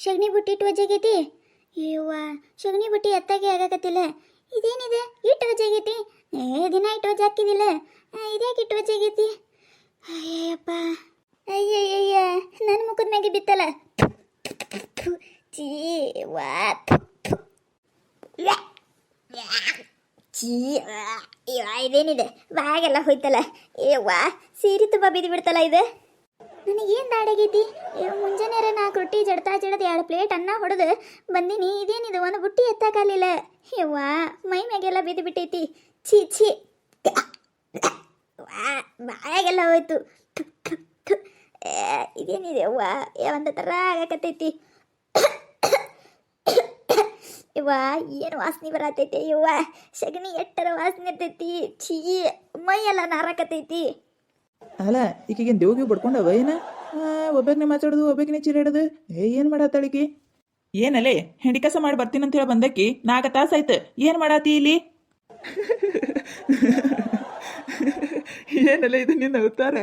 ಸಗಣಿ ಬುಟ್ಟಿ ಇಟ್ಟು ವಜ್ಜಾಗೈತಿ ಇವ ಬುಟ್ಟಿ ಎತ್ತಾಗೆ ಆಗಾಕತ್ತಿಲ್ಲ. ಇದೇನಿದೆ? ಇಟ್ಟು ಒಜ್ಜಾಗೈತಿ ಏ, ದಿನ ಇಟ್ಟು ಒಜ್ಜಾಕಿದಿಲ್ಲ ಇದ್ಯಾಕೆ ಇಟ್ಟು ಒಜ್ಜಾಗೈತಿ ಅಯ್ಯಪ್ಪ ಅಯ್ಯಯ್ಯಯ್ಯ ನನ್ನ ಮುಖದ ಮ್ಯಾಗೆ ಬಿತ್ತಲ್ಲ. ಚೀ ವಾ ಇದೇನಿದೆ? ಬಾಗೆಲ್ಲ ಹೋಯ್ತಲ್ಲ. ಏ ವಾ ಸೀರೆ ತುಂಬ ಬಿದ್ದು ಬಿಡ್ತಲ್ಲ ಇದು. ನನಗೇನು ದಾಡಾಗೈತಿ ಮುಂಜಾನೆ ನಾಲ್ಕು ರೊಟ್ಟಿ ಜಡ್ತಾ ಜಡದ ಎರಡು ಪ್ಲೇಟ್ ಅನ್ನ ಹೊಡೆದು ಬಂದೀನಿ ಇದೇನಿದು ಒಂದು ಬುಟ್ಟಿ ಎತ್ತಕ್ಕಾಗಲಿಲ್ಲ ಯವ್ವಾ, ಮೈ ಮ್ಯಾಗೆಲ್ಲ ಬಿದ್ದು ಬಿಟ್ಟೈತಿ. ಛೀ ಛೀ. ಬಾಯಾಗೆಲ್ಲ ಹೋಯ್ತು. ಇದೇನಿದೆ ಅವ್ವ ಒಂದು ಥರ ಆಗಕತ್ತೈತಿ. ಯವ್ವಾ, ಏನು ವಾಸನೆ ಬರತೈತಿ? ಇವ್ವ ಸಗಣಿ ಎಟ್ಟರ ವಾಸನೆ ಇರ್ತೈತಿ. ಛೀ ಮೈ ಎಲ್ಲ ನಾರಾಕತೈತಿ ಅಲ್ಲ ಈಕಿಗೆ ದೇವ್ಗಿ ಬಡ್ಕೊಂಡವ ಏನ ಒಬ್ಬಾಗನೆ ಮಾತಾಡೋದು ಒಬ್ಬಾಗನೆ ಚೀರಾಡೋದು ಏ ಏನ್ ಮಾಡತ್ತಾಳಿಕಿ? ಏನಲೇ ಹೆಂಡಿ ಕಸ ಮಾಡಿ ಬರ್ತೀನಿ ಅಂತ ಹೇಳಿ ಬಂದಕ್ಕಿ ನಾಲ್ಕು ತಾಸಾಯ್ತು ಏನು ಮಾಡಾತಿ ಇಲ್ಲಿ? ಏನಲ್ಲ ಇದು ನಿನ್ನ ಅವತಾರ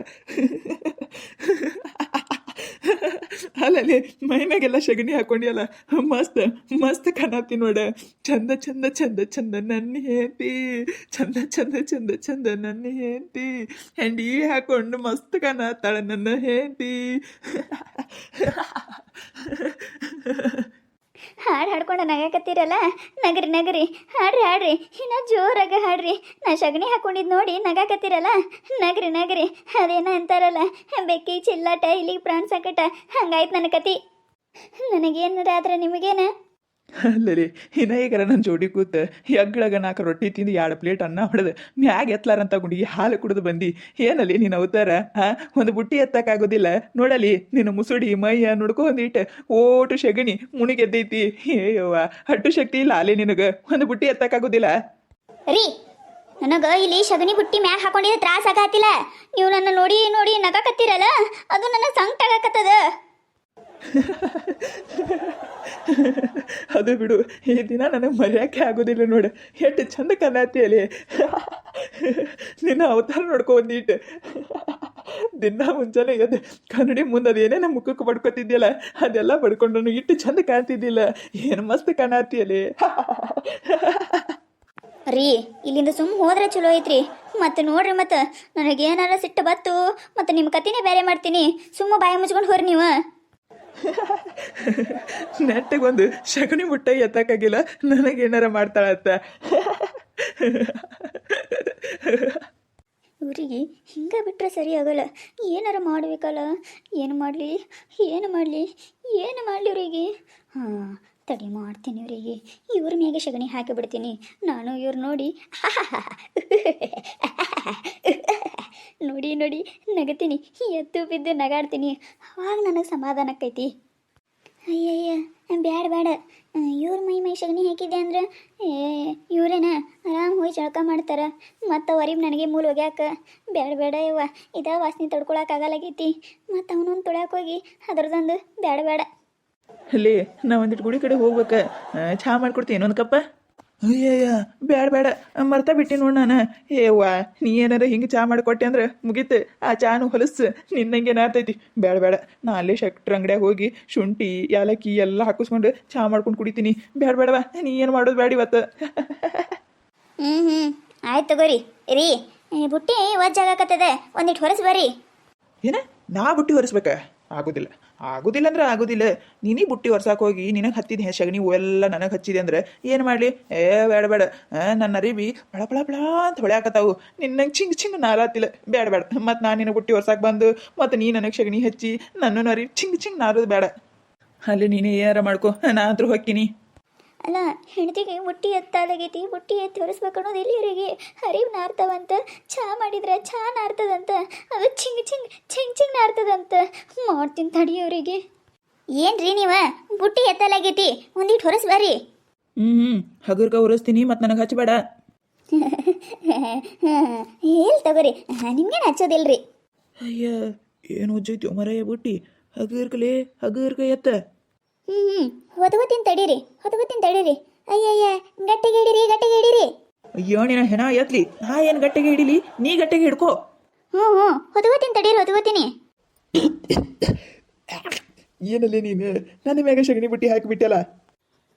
ಅಲ್ಲಲ್ಲಿ ಮೈ ಮ್ಯಾಗೆಲ್ಲ ಸಗಣಿ ಹಾಕೊಂಡಿಯಲ್ಲ, ಮಸ್ತ್ ಮಸ್ತ್ ಕಾಣತಿ ನೋಡ. ಚಂದ ಚಂದ ಚಂದ ಚಂದ ನನ್ನ ಹೇಂತಿ ಚಂದ ಚಂದ ಚಂದ ಚಂದ ನನ್ನ ಹೇಂತಿ ಹೆಂಡಿ ಹಾಕೊಂಡು ಮಸ್ತ್ ಕಾಣತ್ತಾಳ ನನ್ನ ಹೇಂತಿ ಹಾಡು ಹಾಡ್ಕೊಂಡು ನಗಾಕತ್ತೀರಲ್ಲ ನಗರಿ ನಗರಿ. ಹಾಡ್ರಿ ಹಾಡ್ರಿ. ಇನ್ನ ಜೋರಾಗ ಹಾಡ್ರಿ. ನಾ ಸಗಣಿ ಹಾಕೊಂಡಿದ್ ನೋಡಿ ನಗಾಕತ್ತೀರಲ್ಲ ನಗರಿ ನಗರಿ. ಅದೇನ ಅಂತಾರಲ್ಲ? ಬೆಕ್ಕಿ, ಚಿಲ್ಲಾಟ ಇಲ್ಲಿ ಪ್ರಾಣ ಸಂಕಟ. ಹಂಗಾಯ್ತು ನನ್ನ ಕತಿ. ನನಗೇನಾರ ಆದ್ರೆ ನಿಮಗೇನ? ಅಲ್ಲರಿ ಇನ್ನ ಈಗಾರ ನನ್ನ ಜೋಡಿ ಕೂತ ಹೆಗ್ಳಗ ನಾಲ್ಕು ರೊಟ್ಟಿ ತಿಂದು ಎರಡು ಪ್ಲೇಟ್ ಅನ್ನ ಹೊಡೆದು ಮ್ಯಾಗ ಎತ್ತಲಾರಂತ ಗುಂಡಿಗೆ ಹಾಲು ಕುಡಿದು ಬಂದು. ಏನಲ್ಲಿ ನೀನು ಅವತಾರ? ಹಾಂ ಒಂದು ಬುಟ್ಟಿ ಎತ್ತಕ್ಕಾಗೋದಿಲ್ಲ ನೋಡಲಿ ನಿನ್ನ ಮುಸುಡಿ ಮೈಯ ನುಡ್ಕೊಂದಿಟ್ಟು ಓಟು ಶಗಣಿ ಮುಣಿಗೆದ್ದೈತಿ ಏಯವ್ವ ಹಟ್ಟು ಶಕ್ತಿ ಇಲ್ಲ ಅಲೆ ನಿನಗೆ. ಒಂದು ಬುಟ್ಟಿ ಎತ್ತಕ್ಕಾಗೋದಿಲ್ಲ ರೀ ನನಗ ಇಲ್ಲಿ ಶಗಣಿ ಬುಟ್ಟಿ ಮ್ಯಾಗ ಹಾಕೊಂಡಿದ್ರೆ ತ್ರಾಸ ಆಗತ್ತಿಲ್ಲ. ನೀವು ನನ್ನ ನೋಡಿ ನೋಡಿ ನಗಕತ್ತಿರಲ್ಲ ಅದು ನನ್ನ ಸಂಕಟ ಆಗಕತ್ತದ. ಅದು ಬಿಡು. ಈ ದಿನ ನನಗೆ ಮರೆಯೋಕ್ಕೆ ಆಗೋದಿಲ್ಲ ನೋಡು. ಎಷ್ಟು ಚಂದ ಕನ್ನಾತಿಯಲ್ಲಿ ನಿನ್ನ ಅವತಾರ ನೋಡ್ಕೊ ಒಂದಿಟ್ಟು ದಿನ ಮುಂಜಾನೆ ಎದ್ದು ಕನ್ನಡಿ ಮುಂದೆ ಅದೇನೇ ನಮ್ಮ ಮುಖಕ್ಕೆ ಬಡ್ಕೊತಿದ್ಯಲ್ಲ ಅದೆಲ್ಲ ಬಡ್ಕೊಂಡು ಇಟ್ಟು ಚಂದ ಕಾಣ್ತಿದ್ದಿಲ್ಲ. ಏನು ಮಸ್ತ್ ಕಾಣತಿ ಅಲ್ಲಿ ರೀ, ಇಲ್ಲಿಂದ ಸುಮ್ಮ ಹೋದ್ರೆ ಚಲೋ ಐತ್ರಿ. ಮತ್ತೆ ನೋಡ್ರಿ ಮತ್ತೆ, ನನಗೇನಾರ ಸಿಟ್ಟು ಬತ್ತು, ಮತ್ತೆ ನಿಮ್ಮ ಕತಿನೇ ಬೇರೆ ಮಾಡ್ತೀನಿ. ಸುಮ್ಮ ಬಾಯಿ ಮುಚ್ಕೊಂಡು ಹೋರಿ ನೀವು. ನೆಟ್ಟಿಗೊಂದು ಶಗಣಿ ಮುಟ್ಟ ಎತ್ತಕ್ಕಾಗಿಲ್ಲ ನನಗೇನಾರ ಮಾಡ್ತಾಳತ್ತ ಇವರಿಗೆ ಹಿಂಗೆ ಬಿಟ್ಟರೆ ಸರಿ ಆಗಲ್ಲ ಏನಾರ ಮಾಡ್ಬೇಕಲ್ಲ ಏನು ಮಾಡಲಿ ಏನು ಮಾಡಲಿ ಏನು ಮಾಡಲಿ ಇವರಿಗೆ ಹಾ ತಡಿ ಮಾಡ್ತೀನಿ ಇವರಿಗೆ ಇವ್ರ ಮ್ಯಾಗೆ ಹಾಕಿ ಬಿಡ್ತೀನಿ ನಾನು ಇವ್ರು ನೋಡಿ ನೋಡಿ ನೋಡಿ, ನಗತೀನಿ. ಎದ್ದು ಬಿದ್ದು ನಗಾಡ್ತೀನಿ. ಅವಾಗ ನನಗೆ ಸಮಾಧಾನ ಆಕೈತಿ. ಅಯ್ಯಯ್ಯ, ಬ್ಯಾಡ ಬೇಡ ಇವ್ರ ಮೈ ಮೈ ಸಗಣಿ ಹಾಕಿದ್ದೆ ಅಂದ್ರೆ? ಏ, ಇವ್ರೇನ ಆರಾಮ್ ಹೋಗಿ ಜಳಕ ಮಾಡ್ತಾರ. ಮತ್ತು ಅವ್ರಿಗೆ ನನಗೆ ಮೂಲ ಒಗ್ಯಾಕ. ಬೇಡ ಬೇಡ ಇವ ಇದ ವಾಸನೆ ತಡ್ಕೊಳಕ್ಕಾಗಲಾಗೈತಿ ಮತ್ತು ಅವನೊಂದು ತೊಳ್ಯಾಕ ಹೋಗಿ ಅದ್ರದೊಂದು ಬೇಡ ಬೇಡ ಅಲ್ಲಿ ನಾ ಒಂದಿಟ್ಟು ಗುಡಿ ಕಡೆ ಹೋಗ್ಬೇಕ. ಚಾ ಮಾಡ್ಕೊಡ್ತೀನಿ ಒಂದು ಕಪ್ಪ? ಅಯ್ಯಯ್ಯ ಬೇಡ ಬೇಡ ಮರ್ತಾ ಬಿಟ್ಟಿ ನೋಡು ನಾನು. ಏವಾ ನೀ ಏನಾರ ಹಿಂಗೆ ಚಾ ಮಾಡಿಕೊಟ್ಟೆ ಅಂದ್ರೆ ಮುಗೀತು ಆ ಚಾನು ಹೊಲಸು ನಿನ್ನಂಗೆ ಏನಾಗ್ತೈತಿ ಬೇಡ ಬೇಡ ನಾ ಅಲ್ಲೇ ಶೆಟ್ರ್ ಅಂಗಡಿಯಾಗ ಹೋಗಿ ಶುಂಠಿ ಏಲಕ್ಕಿ ಎಲ್ಲ ಹಾಕಿಸ್ಕೊಂಡು ಚಾ ಮಾಡ್ಕೊಂಡು ಕುಡಿತೀನಿ. ಬೇಡ ಬೇಡವಾ ನೀ ಏನು ಮಾಡೋದು ಬೇಡ ಇವತ್ತು. ಹ್ಞೂ ಹ್ಞೂ ಆಯ್ತು ತಗೋರಿ. ರೀ ಬುಟ್ಟಿ ಒಜ್ಜಾಗತ್ತದೆ ಒಂದಿಟ್ಟು ಹೊರಸ್ ಬರ್ರಿ. ಏನ ನಾ ಬುಟ್ಟಿ ಹೊರಿಸ್ಬೇಕಾ? ಆಗೋದಿಲ್ಲ. ಆಗೋದಿಲ್ಲ ಅಂದ್ರೆ ಆಗೋದಿಲ್ಲ. ನೀನೇ ಬುಟ್ಟಿ ಒರ್ಸಾಕ್ ಹೋಗಿ, ನಿನಗೆ ಹತ್ತಿದೆ ಹೆ ಸಗಣಿ ಎಲ್ಲ ನನಗೆ ಹಚ್ಚಿದೆ ಅಂದ್ರೆ ಏನು ಮಾಡಲಿ? ಏ, ಬೇಡ ಬೇಡ. ನನ್ನ ಅರಿವಿ ಬಳ ಬಳ ಬಳ ಅಂತ ಹೊಳ್ಯಾಕತ್ತಾವು. ನಿನ್ನಂಗೆ ಚಿಂಗ್ ಚಿಂಗ್ ನಾರಾತಿಲ್ಲ ಬೇಡ ಬೇಡ. ಮತ್ತು ನಾನು ನಿನ್ನ ಬುಟ್ಟಿ ಹೊರ್ಸಾಕ್ ಬಂದು, ಮತ್ತು ನೀ ನನಗೆ ಸಗಣಿ ಹಚ್ಚಿ ನನ್ನ ಅರಿವಿ ಚಿಂಗ್ ಚಿಂಗ್ ನಾರೋದು ಬೇಡ. ಅಲ್ಲಿ ನೀನೇ ಏನಾರ ಮಾಡ್ಕೊ. ನಾ ಅಂತ್ರು ಹೊಕ್ಕಿನಿ ಅಲ್ಲ ಹೆಂಡತಿಗೆ ಬುಟ್ಟಿ ಎತ್ತಾಲಾಗೈತಿ ಬುಟ್ಟಿ ಎತ್ತಿ ಹೊರಿಸ್ಬೇಕು ಅನ್ನೋದು ಎಲ್ಲಿ ಇವರಿಗೆ ಹರಿವು ಚಾ ಚಹಾ ಮಾಡಿದ್ರೆ ಚಾ ನಾರ್ತದಂತ ಅದು ಚಿಂಗ್ ಚಿಂಗ್ ಚಿಂಗ್ ಚಿಂಗ್ ನಾರ್ತದಂತ. ಮಾಡ್ತೀನಿ ತಡಿಯವರಿಗೆ ಏನ್ರಿ ನೀವ? ಬುಟ್ಟಿ ಎತ್ತಲಾಗೈತಿ ಒಂದಿಟ್ಟು ಹೊರಸ್ ಬರ್ರಿ ಹ್ಞೂ ಹಗುರ್ಗ ಒರೆಸ್ತೀನಿ ಮತ್ತು ನನಗೆ ಹಚ್ಚಬೇಡ ಹೇಳ್ ತಗೋರಿ ನಿಮ್ಗೇನು ಹಚ್ಚೋದಿಲ್ರಿ? ಅಯ್ಯ ಏನು ಉಜ್ಜೈತಿ ಮರಯ್ಯ ಬುಟ್ಟಿ? ಹಗುರ್ಕಲೇ ಹಗುರ್ಗ ಎತ್ತ. ಹ್ಞೂ ಹ್ಞೂ ಹೊದವತ್ತಿನ ತಡೀರಿ ಹೊದವತ್ತಿನ ತಡೀರಿ. ಅಯ್ಯಯ್ಯ ಗಟ್ಟಿಗೆ ಹಿಡೀರಿ ಗಟ್ಟಿಗೆ ಹಿಡೀರಿ. ಅಯ್ಯೋ ನಿನ್ನ ಹೆಣ ಎತ್ಲಿ. ನಾ ಏನು ಗಟ್ಟಿಗೆ ಹಿಡಿಲಿ? ನೀ ಗಟ್ಟಿಗೆ ಹಿಡ್ಕೋ. ಹ್ಞೂ ಹ್ಞೂ ಹೊದವತ್ತಿನ ತಡೀರಿ ಹೊದವತ್ತೀನಿ ಏನಲ್ಲೇ ನೀನು? ನನ್ನ ಮ್ಯಾಗ ಸಗಣಿ ಬುಟ್ಟಿ ಹಾಕಿಬಿಟ್ಟಲ್ಲ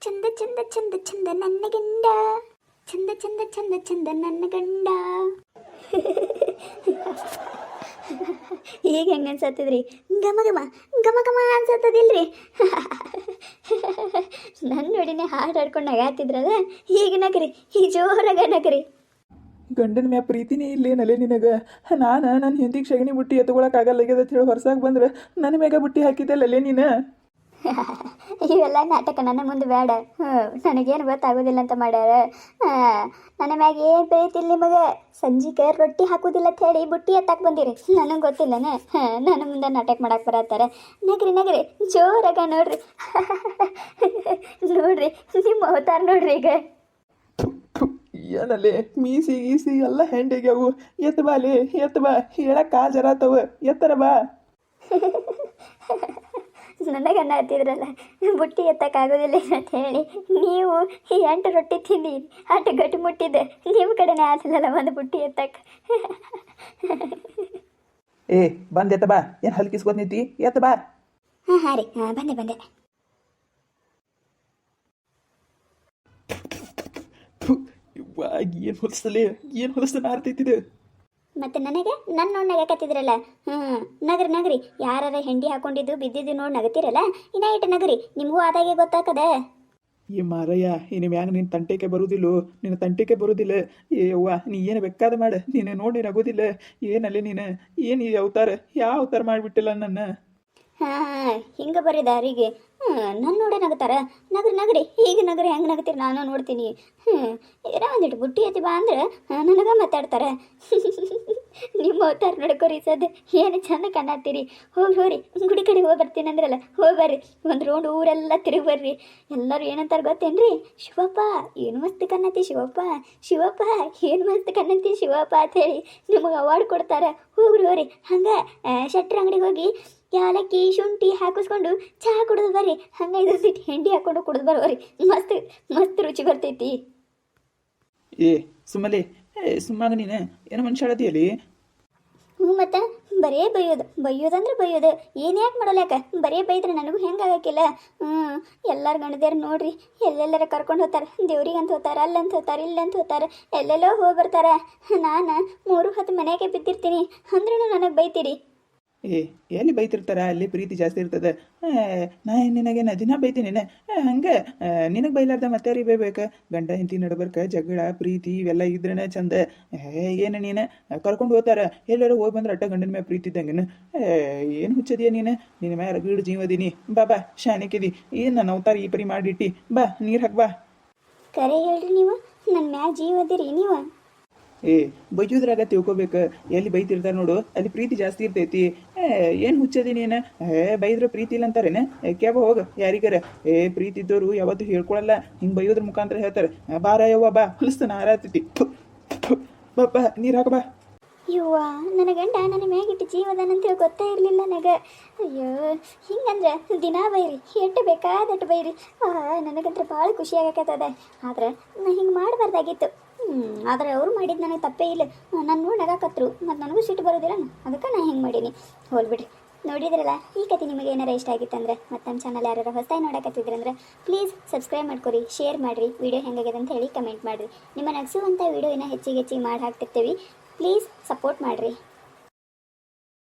ಚಂದ ಚಂದ ಚಂದ ಚಂದ ನನ್ನ ಗಂಡ. ಚಂದ ಚಂದ ಚಂದ ಚಂದ ನನ್ನ ಗಂಡ. ಈಗ ಹೆಂಗೆ ಅನ್ಸತ್ತದ್ರಿ? ಗಮ ಗಮ ಗಮ ಗಮ ಅನ್ಸತ್ತದಿಲ್ರಿ? ನನ್ನ ನೋಡಿನೇ ಹಾಡು ಹಾಡ್ಕೊಂಡು ನಗಾತಿದ್ರಲ್ಲ ಈಗ ನಗರಿ ಈ ಜೋರಾಗ ನಗರಿ. ಗಂಡನ ಮ್ಯಾ ಪ್ರೀತಿನೇ ಇಲ್ಲೇನಲ್ಲೇ ನಿನಗೆ? ನಾನು ನನ್ನ ಹಿಂದಿಗೆ ಸಗಣಿ ಬುಟ್ಟಿ ಎತ್ಕೊಳಕ್ಕಾಗಲ್ಲ ಅಂತ ಹೇಳಿ ಹೊರಸಾಗಿ ಬಂದ್ರೆ ನನ್ನ ಮ್ಯಾಗ ಬುಟ್ಟಿ ಹಾಕಿದ್ದಲ್ಲೇ ನೀನು? ಇವೆಲ್ಲ ನಾಟಕ ನನ್ನ ಮುಂದೆ ಬೇಡ. ಹ್ಞೂ ನನಗೇನು ಗೊತ್ತಾಗೋದಿಲ್ಲ ಅಂತ ಮಾಡ್ಯಾರ. ಹಾಂ ನನ್ನ ಮ್ಯಾಗ ಏನು ಬೆಳೀತಿಲ್ಲ ನಿಮಗೆ ಸಂಜೆಗೆ ರೊಟ್ಟಿ ಹಾಕೋದಿಲ್ಲ ಅಂತ ಹೇಳಿ ಬುಟ್ಟಿ ಎತ್ತಾಕ್ ಬಂದಿರಿ. ನನಗೆ ಗೊತ್ತಿಲ್ಲನೇ? ಹಾಂ ನನ್ನ ಮುಂದೆ ನಾಟಕ ಮಾಡಕ್ಕೆ ಬರತ್ತಾರೆ. ನಗ್ರಿ ನಗ್ರಿ ಜೋರಾಗ ನೋಡ್ರಿ. ನೋಡ್ರಿ ನಿಮ್ಮ ಅವತಾರ ನೋಡ್ರಿ ಈಗ. ಏನಲ್ಲೇ ಮೀಸಿ ಗೀಸಿ ಎಲ್ಲ ಹೆಂಡಿಗೆವು ಎತ್ತ ಬಾಲಿ ಎತ್ತು ಬಾ. ಹೇಳಕ್ ಕಾಜರ ತವ ಎತ್ತರ ಬಾ. ನನಗನ್ನ ಹತ್ತಿದ್ರಲ್ಲ ಬುಟ್ಟಿ ಎತ್ತಕ್ಕಾಗೋದಿಲ್ಲ ಅಂತ ಹೇಳಿ. ನೀವು ಈ ಎಂಟು ರೊಟ್ಟಿ ತಿಂದಿ ಅಟ್ಟು ಗಟ್ಟಿ ಮುಟ್ಟಿದ್ದೆ ನಿಮ್ಮ ಕಡೆನೇ ಆಸಲಲ್ಲ ಒಂದು ಬುಟ್ಟಿ ಎತ್ತಕ್ಕೆ ಏ ಬಂದೆ ಎತ್ತ ಬಾ. ಏನು ಹಲ್ಕಿಸ್ಕೊತ್ ನಿಂತಿ? ಎತ್ತ ಬಾ. ಹಾಂ ಹಾಂ ರೀ. ಹಾಂ ಬಂದೆ ಬಂದೆ. ಏನು ಹೊಲಿಸ್ತಲೇ ಏನು ಹೊಲಿಸ್ತಾನೆ ಆರ್ತೈತಿದೆ ಮತ್ತೆ ನನಗೆ? ನನ್ನ ನೋಡಿ ನಗಕತ್ತಿದ್ರಲ್ಲ? ಹ್ಮ್ ನಗರಿ ನಗರಿ. ಯಾರಾರ ಹೆಂಡಿ ಹಾಕೊಂಡಿದ್ದು ಬಿದ್ದಿದ್ದು ನೋಡಿ ನಗತಿರಲ್ಲ? ಇನ್ನ ನಗರಿ. ನಿಮಗೂ ಆದಾಗೆ ಗೊತ್ತಾಕದ? ಈ ಮಾರಯ್ಯ, ಇನ್ನು ಮ್ಯಾಗ ನಿನ್ ತಂಟಿಕೆ ಬರುದಿಲ್ಲೋ? ನಿನ್ನ ತಂಟಿಕೆ ಬರುದಿಲ್ಲ? ಏ ಅವ್ವ, ನೀ ಏನು ಬೇಕಾದ ಮಾಡ. ನೀನು ನೋಡಿ ನಗೋದಿಲ್ಲ. ಏನಲ್ಲಿ ನೀನು? ಏನು ಈ ಅವತಾರ? ಯಾವ ಅವತಾರ ಮಾಡಿಬಿಟ್ಟಿಲ್ಲ ನನ್ನ? ಹಾಂ ಹಿಂಗೆ ಬರ್ರಿ ದಾರಿಗೆ. ನನ್ನ ನೋಡೇ ನಗತಾರ. ನಗರಿ ನಗರಿ. ಈಗ ನಗರಿ, ಹೆಂಗೆ ನಗತೀರಿ ನಾನು ನೋಡ್ತೀನಿ. ಹ್ಞೂ ಏನೋ ಒಂದಿಟ್ಟು ಬುಟ್ಟಿ ಐತಿ ಬಾ ಅಂದ್ರೆ ನನಗೆ ಮಾತಾಡ್ತಾರೆ. ನಿಮ್ಮ ಅವತಾರ ನೋಡ್ಕೊರಿ ಸದ್ ಏನು ಚಂದ ಕಾಣತ್ತೀರಿ ಹೋಗಿ, ಹೋಗ್ರಿ. ಗುಡಿ ಕಡೆ ಹೋಗಿ ಬರ್ತೀನಿ ಅಂದ್ರಲ್ಲ, ಹೋಗಿ ಬರ್ರಿ. ಒಂದು ರೌಂಡ್ ಊರೆಲ್ಲ ತಿರುಗಿ ಬರ್ರಿ. ಎಲ್ಲರೂ ಏನಂತಾರೆ ಗೊತ್ತೇನ್ರಿ? ಶಿವಪ್ಪ, ಏನು ಮಸ್ತ್ ಕನ್ನತಿ ಶಿವಪ್ಪ. ಶಿವಪ್ಪ, ಏನು ಮಸ್ತ್ ಕನ್ನತಿ ಶಿವಪ್ಪ ಅಂತ ಹೇಳಿ ನಿಮಗೆ ಅವಾರ್ಡ್ ಕೊಡ್ತಾರೆ. ಹೋಗ್ರಿ ಹೋರಿ ಹಂಗೆ ಶೆಟ್ರ ಅಂಗಡಿಗೆ ಹೋಗಿ ಯಾಲಕ್ಕಿ ಶುಂಠಿ ಹಾಕಿಸ್ಕೊಂಡು ಚಹಾ ಕುಡಿದು ಬರ್ರಿ. ಹಂಗೆ ಸಿಟ್ಟು ಹೆಂಡಿ ಹಾಕೊಂಡು ಕುಡಿದು ಬರೋರಿ ಮಸ್ತ್ ಮಸ್ತ್ ರುಚಿ ಬರ್ತೈತಿ. ಏ ಸುಮ್ಮಲೆ ಏ ಸುಮ್ಮಾಗ ನೀನು. ಏನು ಮನುಷ್ಯ ಹೇಳತಿಯಲ್ಲಿ ಹ್ಞೂ ಮತ್ತೆ ಬರೇ ಬೈಯೋದು. ಬೈಯೋದಂದ್ರೆ ಬೈಯೋದು. ಏನು ಯಾಕೆ ಮಾಡಲ್ಲ ಯಾಕೆ? ಬರೇ ಬೈದ್ರೆ ನನಗೂ ಹೆಂಗೆ ಆಗಕ್ಕಿಲ್ಲ? ಹ್ಞೂ ಎಲ್ಲರ ಗಂಡದೇರು ನೋಡ್ರಿ. ಎಲ್ಲೆಲ್ಲರ ಕರ್ಕೊಂಡು ಹೋಗ್ತಾರೆ. ದೇವ್ರಿಗೆ ಅಂತ ಹೋಗ್ತಾರೆ ಅಲ್ಲಂತ ಹೋಗ್ತಾರೆ ಇಲ್ಲಂತ ಹೋಗ್ತಾರೆ. ಎಲ್ಲೆಲ್ಲೋ ಹೋಗಿ ಬರ್ತಾರೆ ನಾನು ಮೂರು ಹೊತ್ತು ಮನೆಗೆ ಬಿದ್ದಿರ್ತೀನಿ. ಅಂದ್ರೂ ನನಗೆ ಬೈತೀರಿ. ಏ, ಎಲ್ಲಿ ಬೈತಿರ್ತಾರ? ಅಲ್ಲಿ ಪ್ರೀತಿ ಜಾಸ್ತಿ ಇರ್ತದೆ. ನಾ ನಿನಗೆ ದಿನ ಬೈತೀನಿ ಹಂಗೆ ನಿನಗೆ ಬೈಲಾರ್ದ ಮತ್ತೆ ರೀ ಬೈಬೇಕು? ಗಂಡ, ಹೆಂಡತಿ ನಡ್ಬರ್ಕ, ಜಗಳ, ಪ್ರೀತಿ ಇವೆಲ್ಲ ಇದ್ರೇನೆ ಚಂದ. ಏನು ನೀನು? ಕರ್ಕೊಂಡು ಹೋಗ್ತಾರ ಎಲ್ಲರೂ ಹೋಗಿ ಬಂದ್ರೆ ಅಟ್ಟ ಗಂಡನ ಮೇಲೆ ಪ್ರೀತಿ ಇದ್ದಂಗೆ ಏನು ಹುಚ್ಚದಿಯ ನೀನು? ನಿನ್ನ ಮ್ಯಾಲ ಗೀಡು ಜೀವದೀನಿ ಬಾ ಬಾ ಶಾನಿಕಿದಿ ಏನು ನಾನು ಅವತಾರ ಈ ಪರಿ ಮಾಡಿಟ್ಟಿ? ಬಾ, ನೀರು ಹಾಕ್ ಬಾ. ಕರೆ ಹೇಳ್ರಿ ನೀವು. ನನ್ನ ಮ್ಯಾಗ ಜೀವದಿರಿ ನೀವು. ಏ ಬೈಯೋದ್ರಾಗ ತಿಳ್ಕೊಬೇಕು. ಎಲ್ಲಿ ಬೈತಿರ್ತಾರೆ ನೋಡು, ಅಲ್ಲಿ ಪ್ರೀತಿ ಜಾಸ್ತಿ ಇರ್ತೈತಿ. ಏ, ಏನು ಹುಚ್ಚದಿ ನೀನು? ಏ, ಬೈದ್ರೆ ಪ್ರೀತಿ ಇಲ್ಲ ಅಂತಾರೇನೆ? ಕ್ಯಾಬ ಹೋಗ, ಯಾರಿಗಾರ? ಏ, ಪ್ರೀತಿ ಇದ್ದವರು ಯಾವತ್ತೂ ಹೇಳ್ಕೊಳಲ್ಲ. ಹಿಂಗೆ ಬೈಯೋದ್ರ ಮುಖಾಂತರ ಹೇಳ್ತಾರೆ ಬಾರ ಯವ್ವ ಬಾ. ಹೊಲಿಸ್ತಾನ ಆರಾತೈತಿ ಬಾಪ ನೀರು ಹಾಕ, ಬಾ. ಯವ್ವ, ನನ್ನ ಗಂಡ ನನ್ನ ಮ್ಯಾಗಿಟ್ಟು ಜೀವದಾನಂತೇಳಿ ಗೊತ್ತೇ ಇರಲಿಲ್ಲ ನನಗೆ. ಅಯ್ಯೋ, ಹಿಂಗಂದ್ರೆ ದಿನ ಬೈರಿ ಎಟ್ಟು ಬೇಕಾದಟ್ಟು ಬೈರಿ. ನನಗಂದ್ರೆ ಭಾಳ ಖುಷಿ ಆಗಕತ್ತದ. ಆದ್ರೆ ನಾ ಹಿಂಗೆ ಮಾಡಬಾರ್ದಾಗಿತ್ತು. ಆದ್ರೆ ಅವರು ಮಾಡಿದ್ದು ನನಗೆ ತಪ್ಪೇ ಇಲ್ಲ. ನಾನು ನೋಡಿ ನಗಾಕತ್ರು ಮತ್ತು ನನಗೂ ಸಿಟ್ಟು ಬರೋದಿಲ್ಲ ಅದಕ್ಕೆ ನಾನು ಹೆಂಗೆ ಮಾಡೀನಿ? ಹೋಲ್ಬಿಡ್ರಿ ನೋಡಿದ್ರಲ್ಲ, ಈ ಕತೆ ನಿಮಗೆ ಏನಾರ ಇಷ್ಟ ಆಗಿತ್ತಂದ್ರೆ ಮತ್ತು ನಮ್ಮ ಚಾನಲ್ ಯಾರು ಹೊಸದಾಗಿ ನೋಡಕತ್ತಿದ್ರಂದ್ರೆ ಪ್ಲೀಸ್ ಸಬ್ಸ್ಕ್ರೈಬ್ ಮಾಡ್ಕೊರಿ ಶೇರ್ ಮಾಡಿರಿ ವಿಡಿಯೋ ಹೆಂಗಾಗಿದೆ ಅಂತ ಹೇಳಿ ಕಮೆಂಟ್ ಮಾಡಿರಿ. ನಿಮ್ಮ ನಗಿಸುವಂಥ ವಿಡಿಯೋ ಇನ್ನೂ ಹೆಚ್ಚಿಗೆ ಹೆಚ್ಚಿಗೆ ಮಾಡಿ ಹಾಕ್ತಿರ್ತೀವಿ. ಪ್ಲೀಸ್ ಸಪೋರ್ಟ್ ಮಾಡಿರಿ.